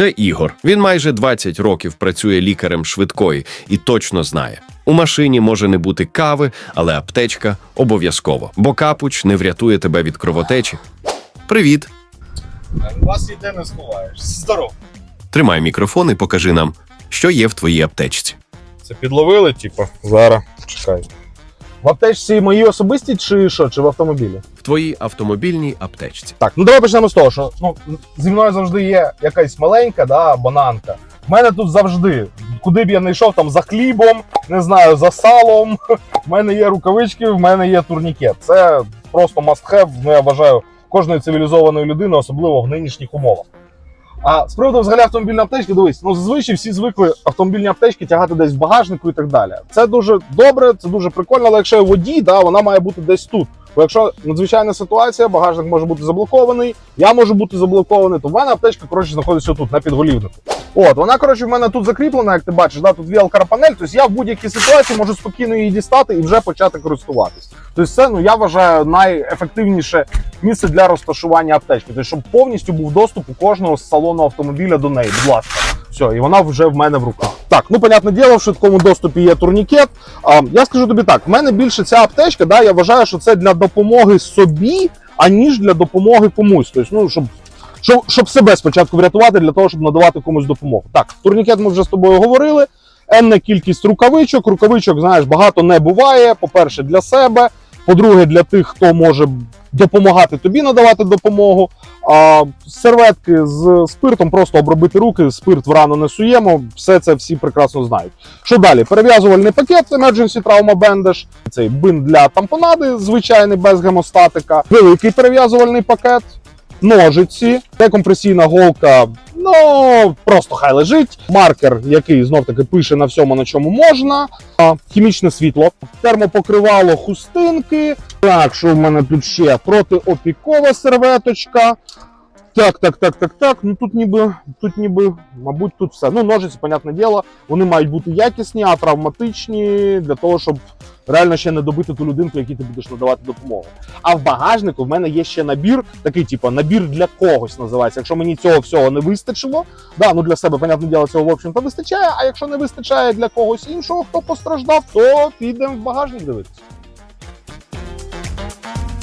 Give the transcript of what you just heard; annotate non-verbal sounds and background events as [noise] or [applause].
Це Ігор. Він майже 20 років працює лікарем швидкої і точно знає. У машині може не бути кави, але аптечка обов'язково, бо капуч не врятує тебе від кровотечі. Привіт! Вас ніде не сховаєш. Здоров. Тримай мікрофон і покажи нам, що є в твоїй аптечці. Це підловили, типу, зараз. Чекай. В аптечці мої особисті чи що? Чи в автомобілі? В твоїй автомобільній аптечці. Так, ну давай почнемо з того, що ну, зі мною завжди є якась маленька, да, бананка. В мене тут завжди, куди б я не йшов, там за хлібом, не знаю, за салом. [laughs] В мене є рукавички, в мене є турнікет. Це просто must have, ну я вважаю, кожної цивілізованої людини, особливо в нинішніх умовах. А з приводу взагалі автомобільної аптечки, дивись, ну зазвичай всі звикли автомобільні аптечки тягати десь в багажнику і так далі. Це дуже добре, це дуже прикольно, але якщо є водій, да, вона має бути десь тут. Бо якщо надзвичайна ситуація, багажник може бути заблокований, я можу бути заблокований, то в мене аптечка коротше знаходиться тут, на підголівнику. От, вона, коротше, в мене тут закріплена, як ти бачиш, да, тут VL-панель, тобто я в будь-якій ситуації можу спокійно її дістати і вже почати користуватись. Тобто це, ну, я вважаю, найефективніше місце для розташування аптечки. Тобто, щоб повністю був доступ у кожного з салону автомобіля до неї, будь ласка. Все, і вона вже в мене в руках. Так, ну понятне діло, в швидкому доступі є турнікет. А, я скажу тобі так: в мене більше ця аптечка, да, я вважаю, що це для допомоги собі, аніж для допомоги комусь. Тобто, ну, щоб, щоб, щоб себе спочатку врятувати, для того, щоб надавати комусь допомогу. Так, турнікет ми вже з тобою говорили. Енна кількість рукавичок. Рукавичок, знаєш, багато не буває. По-перше, для себе. По-друге, для тих, хто може допомагати тобі надавати допомогу. А, серветки з спиртом, просто обробити руки, спирт в рану не суємо. Все це всі прекрасно знають. Що далі? Перев'язувальний пакет Emergency Trauma Bandage, цей бинт для тампонади, звичайний без гемостатика, великий перев'язувальний пакет, ножиці, декомпресійна голка. Ну просто хай лежить. Маркер, який знов таки пише на всьому, на чому можна. Хімічне світло, термопокривало хустинки. Так, що в мене тут ще протиопікова серветочка. Так, так, так, так, так. Ну тут ніби, тут ніби, мабуть, тут все. Ну, ножиці, понятне діло, вони мають бути якісні, а травматичні для того, щоб реально ще не добити ту людинку, якій ти будеш надавати допомогу. А в багажнику в мене є ще набір, такий, типу, набір для когось називається. Якщо мені цього всього не вистачило, да, ну для себе, понятне діло, цього в общем-то вистачає. А якщо не вистачає для когось іншого, хто постраждав, то підемо в багажник дивитися.